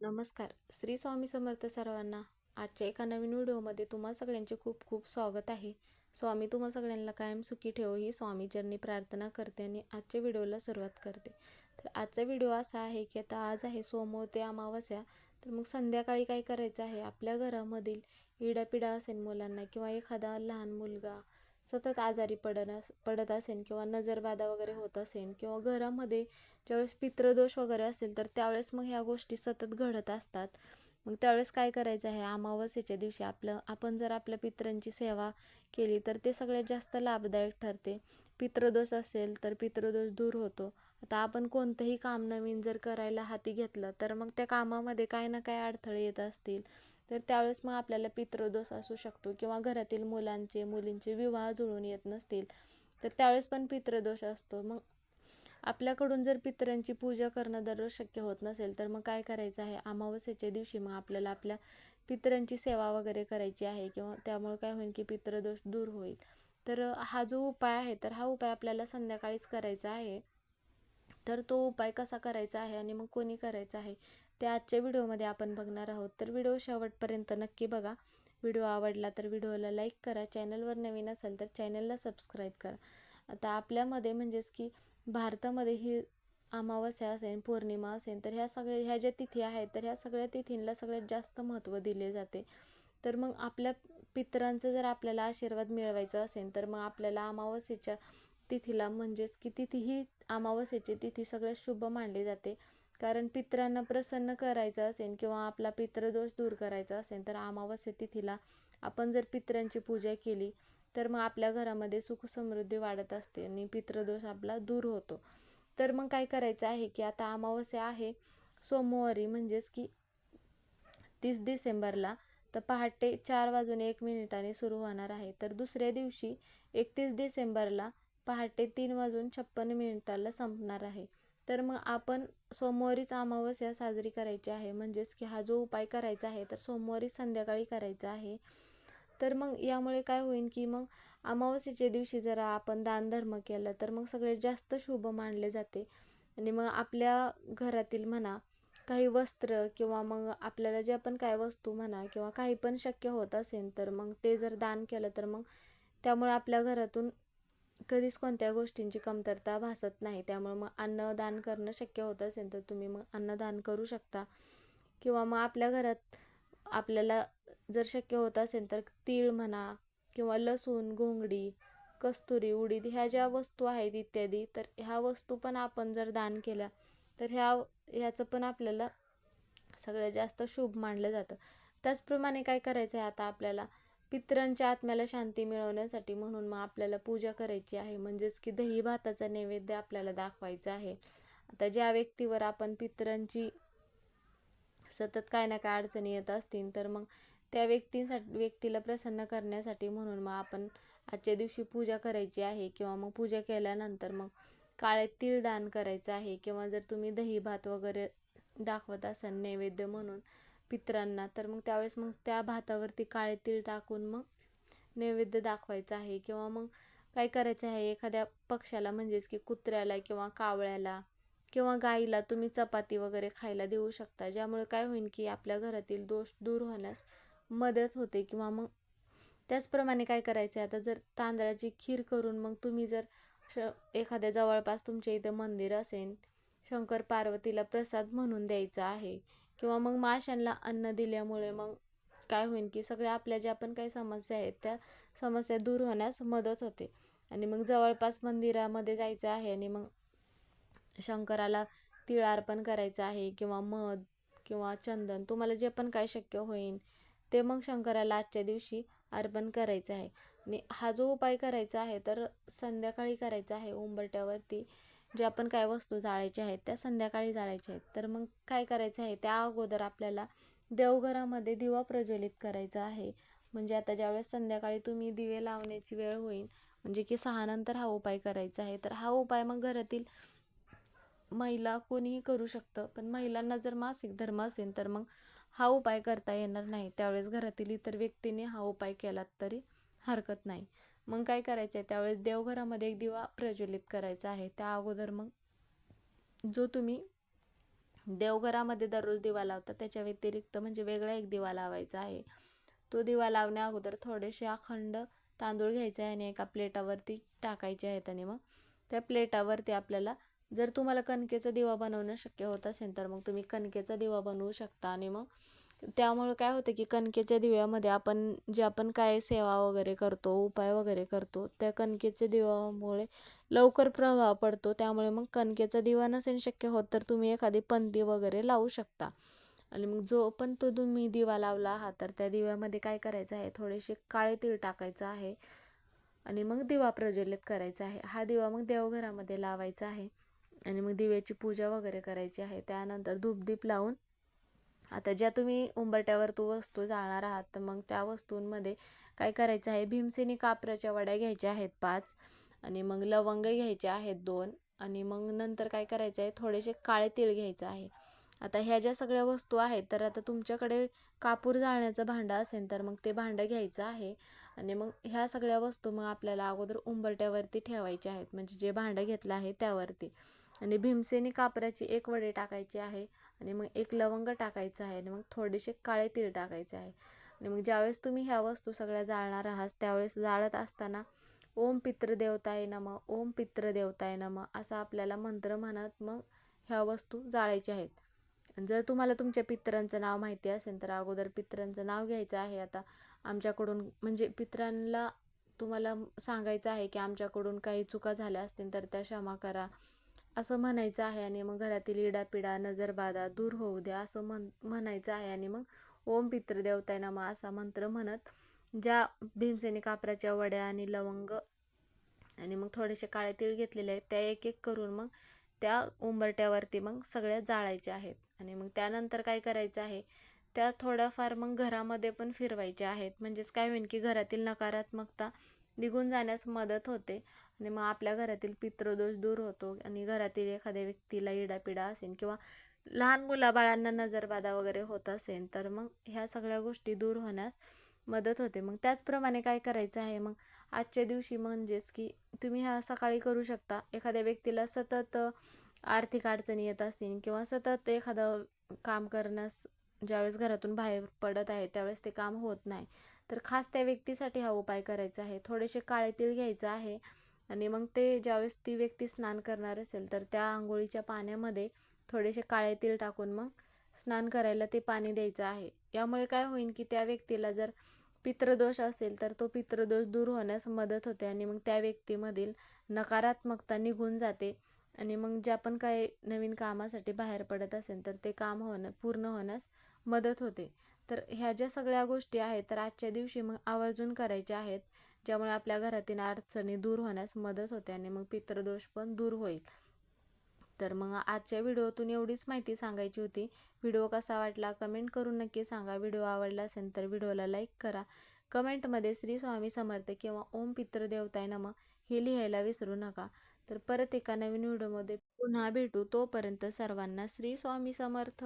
नमस्कार. श्री स्वामी समर्थ सर्वांना आजच्या एका नवीन व्हिडिओमध्ये तुम्हा सगळ्यांचे खूप खूप स्वागत आहे. स्वामी तुम्हा सगळ्यांना कायम सुखी ठेवो ही स्वामी स्वामीचरणी प्रार्थना करते आणि आजच्या व्हिडिओला सुरुवात करते. तर आजचा व्हिडिओ असा आहे की आता आज आहे सोमवार ते अमावस्या. तर मग संध्याकाळी काय करायचं आहे? आपल्या घरामधील इडापिडा असेल मुलांना किंवा एखादा लहान मुलगा सतत आजारी पडत पडत असेल किंवा नजरबाधा वगैरे होत असेल किंवा घरामध्ये ज्यावेळेस पितृदोष वगैरे असेल तर त्यावेळेस मग ह्या गोष्टी सतत घडत असतात. मग त्यावेळेस काय करायचं आहे? अमावस्येच्या दिवशी आपलं आपण जर आपल्या पितरांची सेवा केली तर ते सगळ्यात जास्त लाभदायक ठरते. पितृदोष असेल तर पितृदोष दूर होतो. आता आपण कोणतंही काम नवीन जर करायला हाती घेतलं तर मग त्या कामामध्ये काय ना काय अडथळे येत असतील. तर त्यावेळेस मग आपल्याला पितृदोष असू शकतो किंवा घरातील मुलांचे मुलींचे विवाह जुळून येत नसतील तर त्यावेळेस पण पितृदोष असतो. मग आपल्याकडून जर पितरांची पूजा करणं दररोज शक्य होत नसेल तर मग काय करायचं आहे? अमावस्येच्या दिवशी मग आपल्याला आपल्या पितरांची सेवा वगैरे करायची आहे किंवा त्यामुळे काय होईल की पितृदोष दूर होईल. तर हा जो उपाय आहे तर हा उपाय आपल्याला संध्याकाळीच करायचा आहे. तर तो उपाय कसा करायचा आहे आणि मग कोणी करायचा आहे? ते आजच्या व्हिडिओमध्ये आपण बघणार आहोत. तर व्हिडिओ शेवटपर्यंत नक्की बघा. व्हिडिओ आवडला तर व्हिडिओला लाईक करा. चॅनलवर नवीन असेल तर चॅनलला सबस्क्राईब करा. आता आपल्यामध्ये म्हणजेच की भारतामध्ये ही अमावस्या असेल पौर्णिमा असेल तर ह्या सगळ्या ह्या ज्या तिथी आहेत तर ह्या सगळ्या तिथींना सगळ्यात जास्त महत्त्व दिले जाते. तर मग आपल्या पितरांचं जर आपल्याला आशीर्वाद मिळवायचा असेल तर मग आपल्याला अमावस्येच्या तिथीला म्हणजेच की तिथी ही अमावस्येची तिथी सगळ्यात शुभ मानली जाते. कारण पितरांना प्रसन्न करायचं असेल किंवा आपला पितृदोष दूर करायचा असेल तर अमावस्या तिथीला आपण जर पित्रांची पूजा केली तर मग आपल्या घरामध्ये सुख समृद्धी वाढत असते आणि पितृदोष आपला दूर होतो. तर मग काय करायचं आहे की आता अमावस्या आहे सोमवारी म्हणजेच की तीस डिसेंबरला तर पहाटे चार वाजून एक मिनिटाने सुरू होणार आहे. तर दुसऱ्या दिवशी एकतीस डिसेंबरला पहाटे तीन वाजून छप्पन मिनिटाला संपणार आहे. तर मग आपण सोमवारीच अमावस्या साजरी करायची आहे. म्हणजेच की हा जो उपाय करायचा आहे तर सोमवारी संध्याकाळी करायचा आहे. तर मग यामुळे काय होईल की मग अमावस्येच्या दिवशी जरा आपण दानधर्म केलं तर मग सगळ्यात जास्त शुभ मानले जाते. आणि मग आपल्या घरातील म्हणा काही वस्त्र किंवा मग आपल्याला जे आपण काय वस्तू म्हणा किंवा काही पण शक्य होत असेल तर मग ते जर दान केलं तर मग त्यामुळे आपल्या घरातून कधीच कोणत्या गोष्टींची कमतरता भासत नाही. त्यामुळे मग अन्नदान करणं शक्य होत असेल तर तुम्ही मग अन्नदान करू शकता. किंवा मग आपल्या घरात आपल्याला जर शक्य होत असेल तर तीळ म्हणा किंवा लसूण घोंगडी कस्तुरी उडीद ह्या ज्या वस्तू आहेत इत्यादी तर ह्या वस्तू पण आपण जर दान केल्या तर ह्या ह्याचं पण आपल्याला सगळ्यात जास्त शुभ मानलं जातं. त्याचप्रमाणे काय करायचं आहे आता आपल्याला? पितरांच्या आत्म्याला शांती मिळवण्यासाठी म्हणून मग आपल्याला पूजा करायची आहे. म्हणजेच की दही भाताचा नैवेद्य आपल्याला दाखवायचा आहे. आता ज्या व्यक्तीवर आपण पितरांची सतत काय ना काय अडचणी येत असतील तर मग त्या व्यक्तीसाठी व्यक्तीला प्रसन्न करण्यासाठी म्हणून मग आपण आजच्या दिवशी पूजा करायची आहे. किंवा मग पूजा केल्यानंतर मग काळे तीळ दान करायचं आहे. किंवा जर तुम्ही दही भात वगैरे दाखवत असाल नैवेद्य म्हणून पितरांना. तर मग त्यावेळेस मग त्या भातावरती काळे तीळ टाकून मग नैवेद्य दाखवायचं आहे किंवा मग काय करायचं आहे? एखाद्या पक्ष्याला म्हणजेच की कुत्र्याला किंवा कावळ्याला किंवा गाईला तुम्ही चपाती वगैरे खायला देऊ शकता ज्यामुळे काय होईल की आपल्या घरातील दोष दूर होण्यास मदत होते. किंवा मग त्याचप्रमाणे काय करायचं आहे आता जर तांदळाची खीर करून मग तुम्ही जर श एखाद्या जवळपास तुमच्या इथं मंदिर असेल शंकर पार्वतीला प्रसाद म्हणून द्यायचा आहे किंवा मग माशांना अन्न दिल्यामुळे मग काय होईल की सगळ्या आपल्या ज्या पण काही समस्या आहेत त्या समस्या दूर होण्यास मदत होते. आणि मग जवळपास मंदिरामध्ये जायचं आहे आणि मग शंकराला तिळ अर्पण करायचं आहे किंवा मध किंवा चंदन तुम्हाला जे पण काय शक्य होईल ते मग शंकराला आजच्या दिवशी अर्पण करायचं आहे. आणि हा जो उपाय करायचा आहे तर संध्याकाळी करायचा आहे उंबरट्यावरती जे आपण काय वस्तू जाळायच्या आहेत त्या संध्याकाळी जाळायच्या आहेत. तर मग काय करायचं आहे? त्या अगोदर आपल्याला देवघरामध्ये दिवा प्रज्वलित करायचा आहे. म्हणजे आता ज्यावेळेस संध्याकाळी तुम्ही दिवे लावण्याची वेळ होईल म्हणजे की सहानंतर हा उपाय करायचा आहे तर हा उपाय मग घरातील महिला कोणीही करू शकतं. पण महिलांना जर मासिक धर्म असेल तर मग हा उपाय करता येणार नाही. त्यावेळेस घरातील इतर व्यक्तीने हा उपाय केलात तरी हरकत नाही. मग काय करायचं आहे त्यावेळेस देवघरामध्ये एक दिवा प्रज्वलित करायचा आहे. त्या अगोदर मग जो तुम्ही देवघरामध्ये दररोज दिवा लावता त्याच्या व्यतिरिक्त म्हणजे वेगळा एक दिवा लावायचा आहे. तो दिवा लावण्या अगोदर थोडेसे अखंड तांदूळ घ्यायचे आहे आणि एका प्लेटावरती टाकायचे आहेत आणि मग त्या प्लेटावरती आपल्याला जर तुम्हाला कणकेचा दिवा बनवणं शक्य होत असेल तर मग तुम्ही कणकेचा दिवा बनवू शकता आणि मग त्यामुळं काय होतं की कणकेच्या दिव्यामध्ये आपण जे आपण काय सेवा वगैरे करतो उपाय वगैरे करतो त्या कणकेच्या दिव्यामुळे लवकर प्रभाव पडतो. त्यामुळे मग कणकेचा दिवा नसेल शक्य होत तर तुम्ही एखादी पंती वगैरे लावू शकता. आणि मग जो पण तो तुम्ही दिवा लावला आहात तर त्या दिव्यामध्ये काय करायचं आहे? थोडेसे काळे तीळ टाकायचं आहे आणि मग दिवा प्रज्वलित करायचा आहे. हा दिवा मग देवघरामध्ये लावायचा आहे आणि मग दिव्याची पूजा वगैरे करायची आहे. त्यानंतर धूपदीप लावून आता ज्या तुम्ही उंबरट्यावर तो वस्तू जाळणार आहात तर मग त्या वस्तूंमध्ये काय करायचं आहे? भीमसेनी कापराच्या वड्या घ्यायच्या आहेत पाच आणि मग लवंग घ्यायचे आहेत दोन आणि मग नंतर काय करायचं आहे? थोडेसे काळे तीळ घ्यायचं आहे. आता ह्या ज्या सगळ्या वस्तू आहेत तर आता तुमच्याकडे कापूर जाळण्याचं भांडं असेल तर मग ते भांडं घ्यायचं आहे आणि मग ह्या सगळ्या वस्तू मग आपल्याला अगोदर उंबरट्यावरती ठेवायच्या आहेत. म्हणजे जे भांडं घेतलं आहे त्यावरती. आणि भीमसेनी कापराची एक वडी टाकायची आहे. आणि मग एक लवंग टाकायचं आहे आणि मग थोडेसे काळे तीळ टाकायचे आहे. आणि मग ज्यावेळेस तुम्ही ह्या वस्तू सगळ्या जाळणार आहात त्यावेळेस जाळत असताना ओम पितृदेवताय नम ओम पितृदेवताय नम असा आपल्याला मंत्र म्हणत मग ह्या वस्तू जाळायच्या आहेत. जर तुम्हाला तुमच्या पितरांचं नाव माहिती असेल तर अगोदर पितरांचं नाव घ्यायचं आहे. आता आमच्याकडून म्हणजे पित्रांना तुम्हाला सांगायचं आहे की आमच्याकडून काही चुका झाल्या असतील तर त्या क्षमा करा. असं म्हणायचं आहे आणि मग घरातील इडापिडा नजरबाधा दूर होऊ द्या असं म्हण म्हणायचं आहे आणि मग ओम पितृदेवताय नमा असा मंत्र म्हणत ज्या भीमसेनी कापराच्या वड्या आणि लवंग आणि मग थोडेसे काळे तीळ घेतलेले आहेत त्या एक एक करून मग त्या उंबरट्यावरती मग सगळ्या जाळायच्या आहेत. आणि मग त्यानंतर काय करायचं आहे त्या थोड्याफार मग घरामध्ये पण फिरवायच्या आहेत. म्हणजेच काय होईल की घरातील नकारात्मकता निघून जाण्यास मदत होते. आणि मग आपल्या घरातील पितृदोष दूर होतो आणि घरातील एखाद्या व्यक्तीला इडापिडा असेल किंवा लहान मुलाबाळांना नजरबाधा वगैरे होत असेल तर मग ह्या सगळ्या गोष्टी दूर होण्यास मदत होते. मग त्याचप्रमाणे काय करायचं आहे? मग आजच्या दिवशी म्हणजेच की तुम्ही ह्या सकाळी करू शकता. एखाद्या व्यक्तीला सतत आर्थिक अडचणी येत असतील किंवा सतत एखादं काम करण्यास ज्यावेळेस घरातून बाहेर पडत आहे त्यावेळेस ते काम होत नाही. तर खास त्या व्यक्तीसाठी हा उपाय करायचा आहे. थोडेसे काळे तीळ घ्यायचं आहे. आणि मग ते ज्यावेळेस ती व्यक्ती स्नान करणार असेल तर त्या आंघोळीच्या पाण्यामध्ये थोडेसे काळे तीळ टाकून मग स्नान करायला ते पाणी द्यायचं आहे. यामुळे काय होईल की त्या व्यक्तीला जर पितृदोष असेल तर तो पितृदोष दूर होण्यास मदत होते आणि मग त्या व्यक्तीमधील नकारात्मकता निघून जाते आणि मग ज्या पण काही नवीन कामासाठी बाहेर पडत असेल तर ते काम होणं पूर्ण होण्यास मदत होते. तर ह्या ज्या सगळ्या गोष्टी आहेत तर आजच्या दिवशी मग आवर्जून करायच्या आहेत. ज्यामुळे आपल्या घरातील अडचणी दूर होण्यास मदत होते आणि मग पितृदोष पण दूर होईल. तर मग आजच्या व्हिडिओतून एवढीच माहिती सांगायची होती. व्हिडिओ कसा वाटला कमेंट करून नक्की सांगा. व्हिडिओ आवडला असेल तर व्हिडिओला लाईक करा. कमेंटमध्ये श्री स्वामी समर्थ किंवा ओम पितृदेवताय नम हे लिहायला विसरू नका. तर परत एका नवीन व्हिडिओमध्ये पुन्हा भेटू. तोपर्यंत सर्वांना श्री स्वामी समर्थ.